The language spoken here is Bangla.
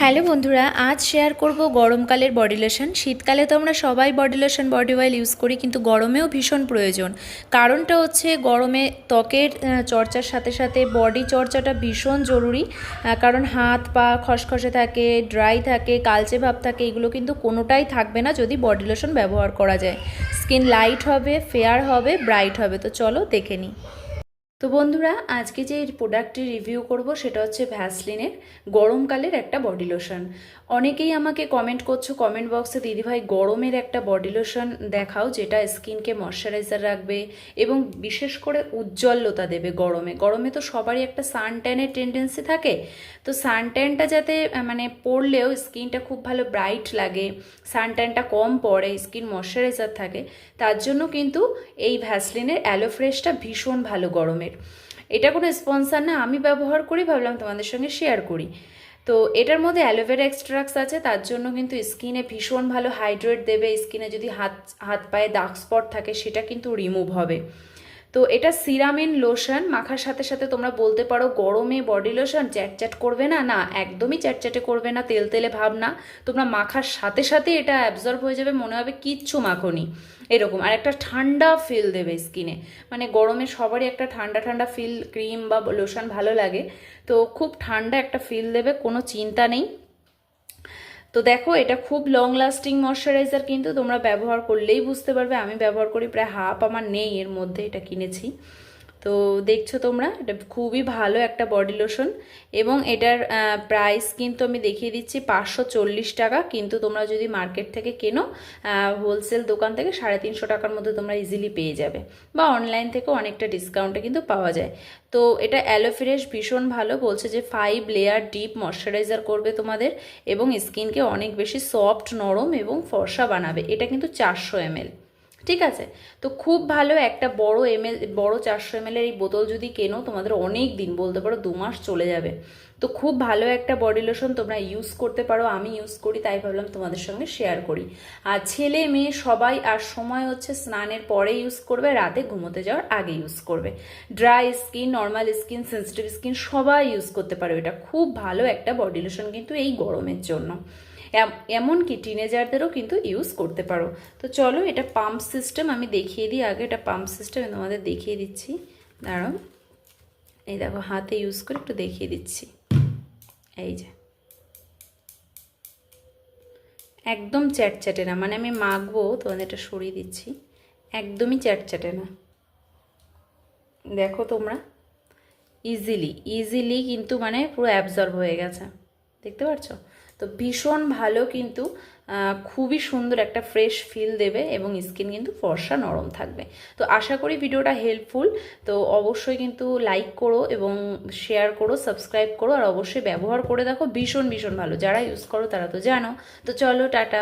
হ্যালো বন্ধুরা, আজ শেয়ার করব গরমকালের বডি লোশন শীতকালে তো আমরা সবাই body lotion body oil use করি, কিন্তু গরমেও ভীষণ প্রয়োজন। কারণটা হচ্ছে গরমে ত্বকের চর্চার সাথে সাথে বডি চর্চাটা ভীষণ জরুরি। কারণ হাত পা খসখসে থাকে ড্রাই থাকে, কালচে ভাব থাকে, এগুলো কিন্তু কোনোটাই থাকবে না যদি বডি লোশন ব্যবহার করা যায়। স্কিন লাইট হবে ফেয়ার হবে ব্রাইট হবে, তো চলো দেখে নিই। তো বন্ধুরা, আজকে যে প্রোডাক্টটি রিভিউ করব সেটা হচ্ছে ভ্যাসলিনের গরমকালের একটা বডি লোশন অনেকেই আমাকে কমেন্ট করছ কমেন্ট বক্সে দিদিভাই গরমের একটা বডি লোশন দেখাও যেটা স্কিনকে ময়শ্চারাইজার রাখবে এবং বিশেষ করে উজ্জ্বলতা দেবে গরমে। গরমে তো সবারই একটা সান ট্যানের টেন্ডেন্সি থাকে। তো সান ট্যানটা যাতে মানে পড়লেও স্কিনটা খুব ভালো ব্রাইট লাগে সান ট্যানটা কম পড়ে স্কিন ময়শ্চারাইজার থাকে, তার জন্য কিন্তু এই ভ্যাসলিনের অ্যালোফ্রেশটা ভীষণ ভালো গরমের। এটা কোনো স্পন্সার না, আমি ব্যবহার করি, ভাবলাম তোমাদের সঙ্গে শেয়ার করি। তো এটার মধ্যে অ্যালোভেরা এক্সট্রাক্টস আছে, তার জন্য কিন্তু স্কিনে ভীষণ ভালো হাইড্রেট দেবে স্কিনে যদি হাত হাত পায়ে দাগ স্পট থাকে, সেটা কিন্তু রিমুভ হবে। তো এটা সিরামিন লোশন, মাখার সাথে সাথে তোমরা বলতে পারো গরমে বডি লোশন চ্যাটচ্যাট করবে না না, একদমই চ্যাটচ্যাটে করবে না, তেল তেলে ভাব না। তোমরা মাখার সাথে সাথে এটা অ্যাবজর্ব হয়ে যাবে, মনে হবে কিচ্ছু মাখনি। এরকম, আর একটা ঠান্ডা ফিল দেবে স্কিনে মানে গরমে সবারই একটা ঠান্ডা ঠান্ডা ফিল ক্রিম বা লোশন ভালো লাগে। তো খুব ঠান্ডা একটা ফিল দেবে, কোনো চিন্তা নেই। তো দেখো, এটা খুব লং লাস্টিং ময়শ্চারাইজার কিন্তু তোমরা ব্যবহার করলেই বুঝতে পারবে। আমি ব্যবহার করি প্রায় হাফ আমার নেই এর মধ্যে এটা কিনেছি। তো দেখছ তোমরা, এটা খুবই ভালো একটা বডি লোশন এবং এটার প্রাইস কিন্তু আমি দেখিয়ে দিচ্ছি পাঁচশো চল্লিশ টাকা। কিন্তু তোমরা যদি মার্কেট থেকে কেনো হোলসেল দোকান থেকে সাড়ে তিনশো টাকার মধ্যে তোমরা ইজিলি পেয়ে যাবে বা অনলাইন থেকে অনেকটা ডিসকাউন্টে কিন্তু পাওয়া যায়। তো এটা অ্যালোফ্রেশ ভীষণ ভালো, বলছে যে ফাইভ লেয়ার ডিপ ময়শ্চারাইজার করবে তোমাদের এবং স্কিনকে অনেক বেশি সফট নরম এবং ফর্সা বানাবে। এটা কিন্তু চারশো এমএল। ঠিক আছে? তো খুব ভালো একটা বড় এমএল, বড় চারশো এর এই বোতল যদি কেনো, তোমাদের অনেক দিন, বলতে পারো দু মাস চলে যাবে। তো খুব ভালো একটা বডি লোশন তোমরা ইউজ করতে পারো, আমি ইউজ করি, তাই ভাবলাম তোমাদের সঙ্গে শেয়ার করি। আর ছেলে মেয়ে সবাই, আর সময় হচ্ছে স্নানের পরে ইউজ করবে, রাতে ঘুমোতে যাওয়ার আগে ইউজ করবে। Dry skin normal skin sensitive skin সবাই ইউজ করতে পারো এটা। খুব ভালো একটা বডি লোশন কিন্তু এই গরমের জন্য। এম- এমনকি টিনেজারদেরও কিন্তু ইউজ করতে পারো। তো চলো এটা পাম্প সিস্টেম আমি দেখিয়ে দিই, আগে এটা পাম্প সিস্টেম তোমাদের দেখিয়ে দিচ্ছি। দাঁড়াও। এই দেখো, হাতে ইউজ করে একটু দেখিয়ে দিচ্ছি। এই যে। একদম চ্যাটচ্যাটে না মানে আমি মাখবো, তোমাদের এটা সরিয়ে দিচ্ছি। একদমই চ্যাটচ্যাটে না। দেখো তোমরা। ইজিলি ইজিলি কিন্তু মানে পুরো অ্যাবজর্ব হয়ে গেছে। দেখতে পাচ্ছ তো ভীষণ ভালো কিন্তু খুবই সুন্দর একটা ফ্রেশ ফিল দেবে এবং স্কিন কিন্তু ফর্সা নরম থাকবে। তো আশা করি ভিডিওটা হেল্পফুল তো অবশ্যই কিন্তু লাইক করো এবং শেয়ার করো সাবস্ক্রাইব করো, আর অবশ্যই ব্যবহার করে দেখো, ভীষণ ভীষণ ভালো। যারা ইউজ করো তারা তো জানো। তো চলো, টাটা।